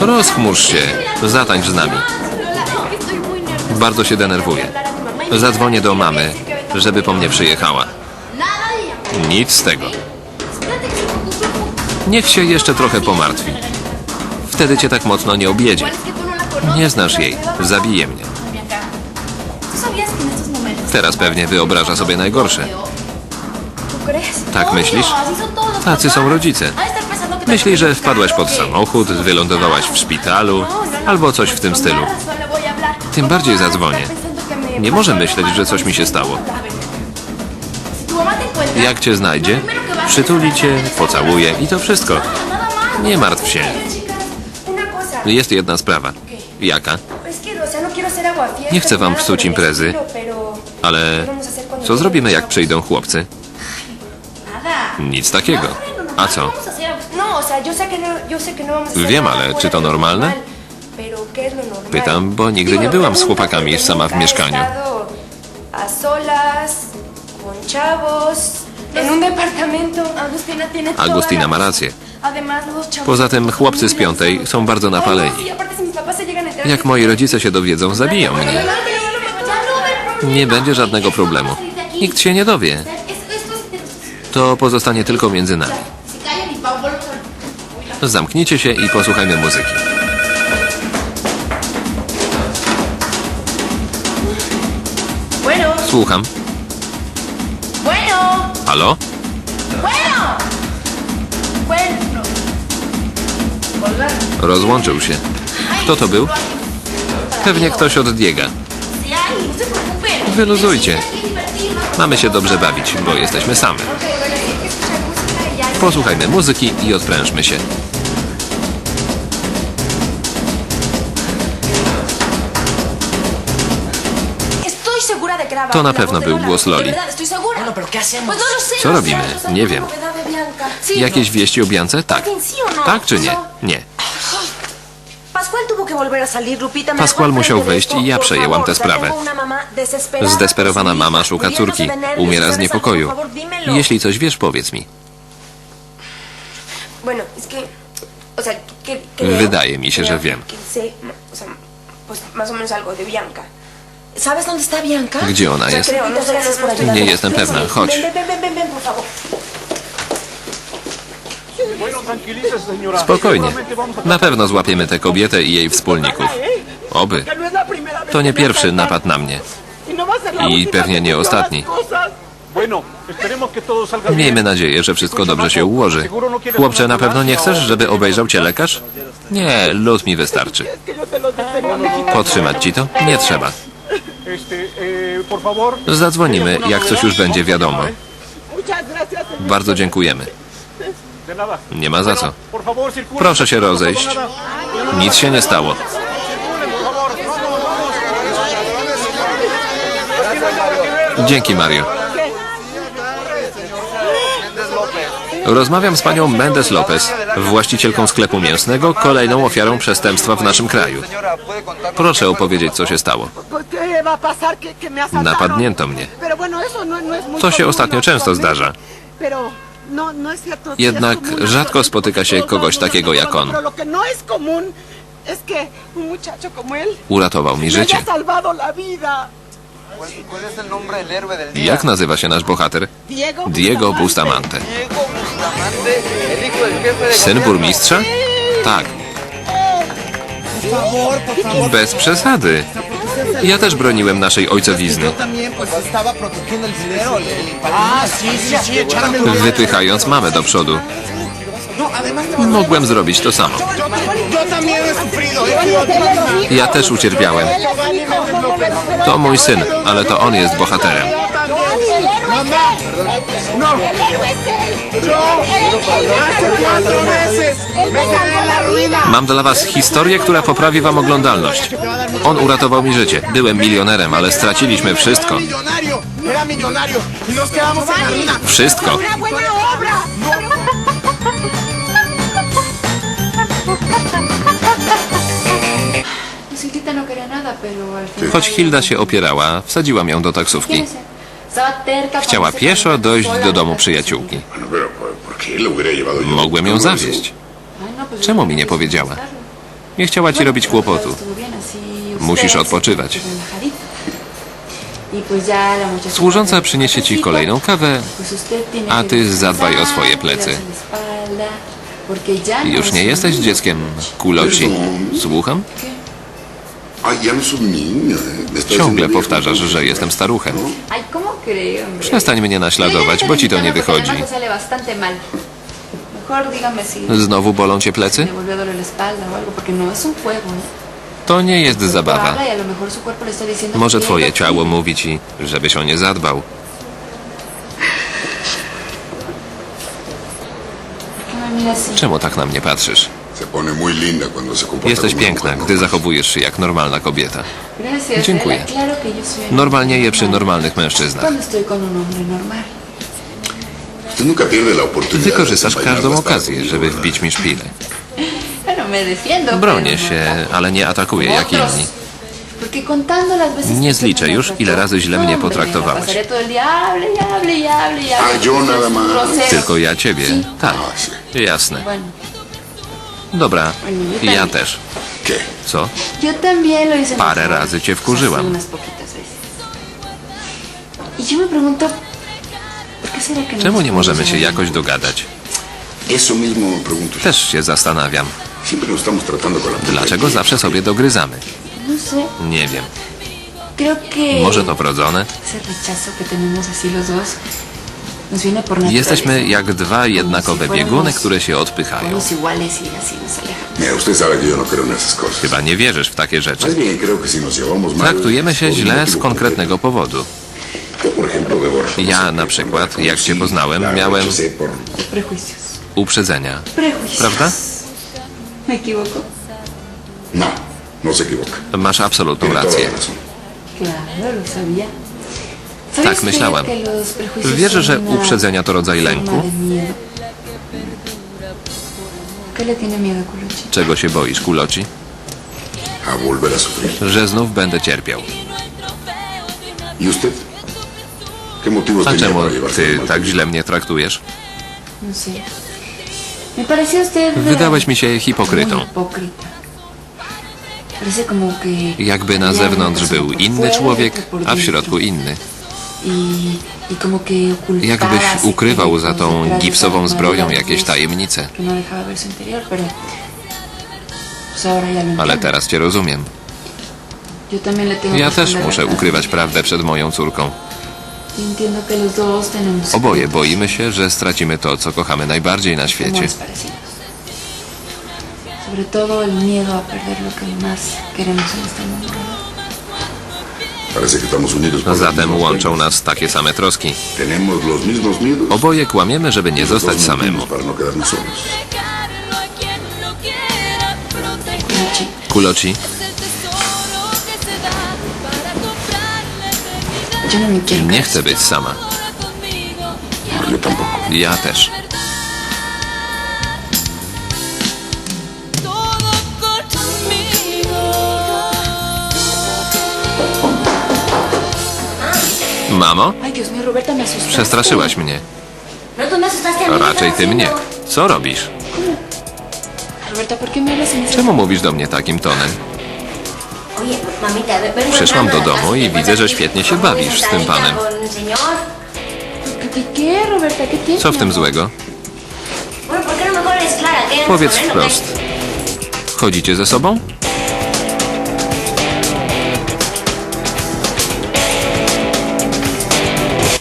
Rozchmurz się. Zatańcz z nami. Bardzo się denerwuję. Zadzwonię do mamy, żeby po mnie przyjechała. Nic z tego. Niech się jeszcze trochę pomartwi. Wtedy cię tak mocno nie objedzie. Nie znasz jej. Zabije mnie. Teraz pewnie wyobraża sobie najgorsze. Tak myślisz? Tacy są rodzice. Myśli, że wpadłaś pod samochód, wylądowałaś w szpitalu albo coś w tym stylu. Tym bardziej zadzwonię. Nie może myśleć, że coś mi się stało. Jak cię znajdzie, przytuli cię, pocałuje i to wszystko. Nie martw się. Jest jedna sprawa. Jaka? Nie chcę wam psuć imprezy, Ale co zrobimy, jak przyjdą chłopcy? Nic takiego. A co? Wiem, ale czy to normalne? Pytam, bo nigdy nie byłam z chłopakami sama w mieszkaniu. Agustina ma rację. Poza tym chłopcy z piątej są bardzo napaleni. Jak moi rodzice się dowiedzą, zabiją mnie. Nie będzie żadnego problemu. Nikt się nie dowie. To pozostanie tylko między nami. Zamknijcie się i posłuchajmy muzyki. Bueno, Słucham. bueno, Halo? bueno. Bueno. Rozłączył się. Kto to był? Pewnie ktoś od Diega. No. Wyluzujcie. Mamy się dobrze bawić, bo jesteśmy same. Posłuchajmy muzyki i odprężmy się. To na pewno był głos Loli. no. Co no robimy? no Nie wiem. Jakieś wieści o Biance? Tak. Tak czy nie? Nie. Pascual musiał esto. i ja przejęłam tę sprawę. Zdesperowana mama szuka córki. nervios. Umiera z niepokoju. Jeśli coś wiesz, powiedz mi. Bueno, es que, o sea, que, creo- Wydaje mi się, że wiem. Gdzie ona jest? no no, no. Nie jestem pewna. Chodź. Spokojnie. Na pewno złapiemy tę kobietę i jej wspólników. Oby. To nie pierwszy napad na mnie. I pewnie nie ostatni. Miejmy nadzieję, że wszystko dobrze się ułoży. Chłopcze, na pewno nie chcesz, żeby obejrzał cię lekarz? Nie, luz mi wystarczy. Podtrzymać ci to? Nie trzeba. Eh. Zadzwonimy, jak coś już będzie wiadomo. Señor. Bardzo dziękujemy. Nie ma za co. Proszę się rozejść. Nic się nie stało. Dzięki, Mario. Rozmawiam z panią Mendes Lopez, właścicielką sklepu mięsnego, kolejną ofiarą przestępstwa w naszym kraju. Proszę opowiedzieć, co się stało. Napadnięto mnie. To się ostatnio często zdarza. Jednak rzadko spotyka się kogoś takiego jak on. Uratował mi życie. Jak nazywa się nasz bohater? Diego, Bustamante. Syn burmistrza? Tak. Bez przesady. Ja też broniłem naszej ojcowizny, wypychając mamę do przodu. Mogłem zrobić to samo. Ja też ucierpiałem. To mój syn, ale to on jest bohaterem. No. Mam dla was historię, która poprawi wam oglądalność. On uratował mi życie. Byłem milionerem, ale straciliśmy wszystko. Millonario, Choć Hilda się opierała, wsadziłam ją do taksówki. Chciała pieszo dojść do domu przyjaciółki. Mogłem ją pues Czemu mi nie powiedziała? Nie chciała ci robić kłopotu. Musisz odpoczywać. Służąca przyniesie ci kolejną kawę. a ty zadbaj o swoje plecy. Już nie jesteś dzieckiem, kuloci. Słucham? Ciągle powtarzasz, że jestem staruchem. Ay, ¿cómo cree, hombre? Przestań mnie naśladować, bo ci to nie wychodzi. Mejor dígame si Znowu bolą cię plecy? le volvió a doler la espalda o algo, porque no es un juego, ¿eh? To nie jest zabawa. Habla y a lo mejor su cuerpo le está diciendo Może twoje ciało mówi ci, żebyś o nie zadbał. No me mira así. Czemu tak na mnie patrzysz? Jesteś piękna, gdy zachowujesz się jak normalna kobieta. Dziękuję. Soy Normalnieję przy normalnych mężczyznach. Wykorzystasz każdą okazję, żeby wbić mi szpilę. Bronię no się, ale nie atakuję jak inni. Nie zliczę już, ile razy źle mnie potraktowałeś. Tylko ja ciebie. Tak, Ah, jasne. Dobra, ja też. Co? Parę razy cię wkurzyłam. sí, unas poquitas veces. Y yo me pregunto, ¿por qué será que no Czemu nie możemy się jakoś dogadać? Eso mismo me pregunto. yo. Też się zastanawiam. Siempre nos estamos tratando con la puta Dlaczego zawsze sobie dogryzamy? No sé, Nie wiem. creo que Może to wrodzone? ese rechazo que tenemos así los dos Jesteśmy jak dwa jednakowe bieguny, które się odpychają. Chyba nie wierzysz w takie rzeczy. Traktujemy się źle z konkretnego powodu. Ja na przykład, jak cię poznałem, miałem uprzedzenia. Prawda? No, no. Masz absolutną rację. Claro, lo sabía. ¿Sabe Tak myślałem. Wierzę, że uprzedzenia to rodzaj lęku. Czego się boisz, kuloci? Że znów będę cierpiał. ¿Y usted? ¿Qué motivos A czemu ty tak źle mnie traktujesz? Wydałeś mi się hipokrytą. Jakby na zewnątrz był inny człowiek, a w środku inny. Y, y Jakbyś ukrywał za tą detrás de gipsową zbroją jakieś tajemnice. no Ale teraz cię rozumiem. Ja też muszę ukrywać prawdę przed moją córką. Y Oboje boimy się, że stracimy to, co kochamy najbardziej na świecie. Sobre todo el miedo a perder lo que más queremos en este mundo. Las Zatem łączą nas takie same troski. Oboje kłamiemy, żeby nie zostać samemu. No Kuloci, no nie chcę być sama. No. Ja też. Mamo, przestraszyłaś mnie. No, tú me asustaste a mí. ¿qué Raczej ty mnie. Co robisz? Roberta, ¿por qué me hablas en ese Czemu mówisz do mnie takim tonem? Przyszłam do domu i widzę, że świetnie się bawisz z tym panem. Co w tym złego? Bueno, ¿por qué no. Powiedz Con él, wprost. Chodzicie ze sobą?